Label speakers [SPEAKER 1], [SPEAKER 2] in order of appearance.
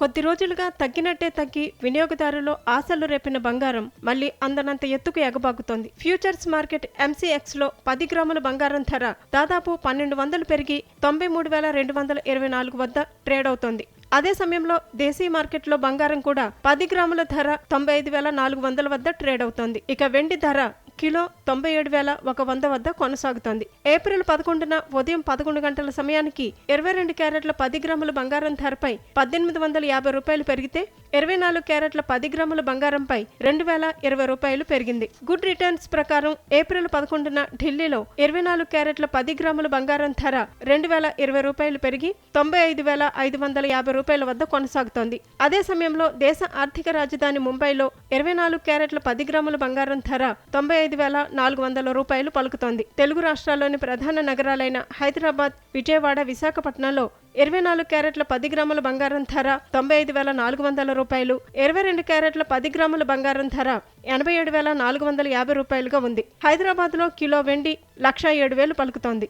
[SPEAKER 1] కొద్ది రోజులుగా తగ్గినట్టే తగ్గి వినియోగదారులో ఆశలు రేపిన బంగారం మళ్ళీ అందనంత ఎత్తుకు ఎగబాకుతోంది. ఫ్యూచర్స్ మార్కెట్ ఎంసీఎక్స్లో పది గ్రాముల బంగారం ధర దాదాపు పన్నెండు వందలు పెరిగి తొంభై మూడు వేల రెండు వందల ఇరవై నాలుగు వద్ద ట్రేడ్ అవుతోంది. అదే సమయంలో దేశీయ మార్కెట్లో బంగారం కూడా పది గ్రాముల ధర తొంభై ఐదు వేల నాలుగు వందల వద్ద ట్రేడ్ అవుతోంది. ఇక వెండి ధర కిలో తొంభై ఏడు వేల ఒక వంద వద్ద కొనసాగుతోంది. ఏప్రిల్ పదకొండున ఉదయం పదకొండు గంటల సమయానికి ఇరవై రెండు క్యారెట్ల పది గ్రాముల బంగారం ధరపై పద్దెనిమిది వందల యాభై రూపాయలు పెరిగితే ఇరవై నాలుగు క్యారెట్ల పది గ్రాముల బంగారంపై రెండు వేల ఇరవై రూపాయలు పెరిగింది. గుడ్ రిటర్న్స్ ప్రకారం ఏప్రిల్ పదకొండున ఢిల్లీలో ఇరవై నాలుగు క్యారెట్ల పది గ్రాముల బంగారం ధర రెండు వేల ఇరవై రూపాయలు పెరిగి తొంభై ఐదు వేల ఐదు వందల యాభై రూపాయల వద్ద కొనసాగుతోంది. అదే సమయంలో దేశ ఆర్థిక రాజధాని ముంబైలో ఇరవై నాలుగు క్యారెట్ల పది గ్రాముల బంగారం ధర తొంభై ఐదు వేల నాలుగు వందల రూపాయలు పలుకుతోంది. తెలుగు రాష్ట్రాల్లోని ప్రధాన నగరాలైన హైదరాబాద్ విజయవాడ విశాఖపట్నంలో ఇరవై నాలుగు క్యారెట్ల పది గ్రాముల బంగారం ధర తొంభై ఐదు వేల నాలుగు వందల రూపాయలు. ఇరవై రెండు క్యారెట్ల పది గ్రాముల బంగారం ధర ఎనభై ఏడు వేల నాలుగు వందల యాభై రూపాయలుగా ఉంది. హైదరాబాద్లో కిలో వెండి లక్ష ఏడు వేలు పలుకుతోంది.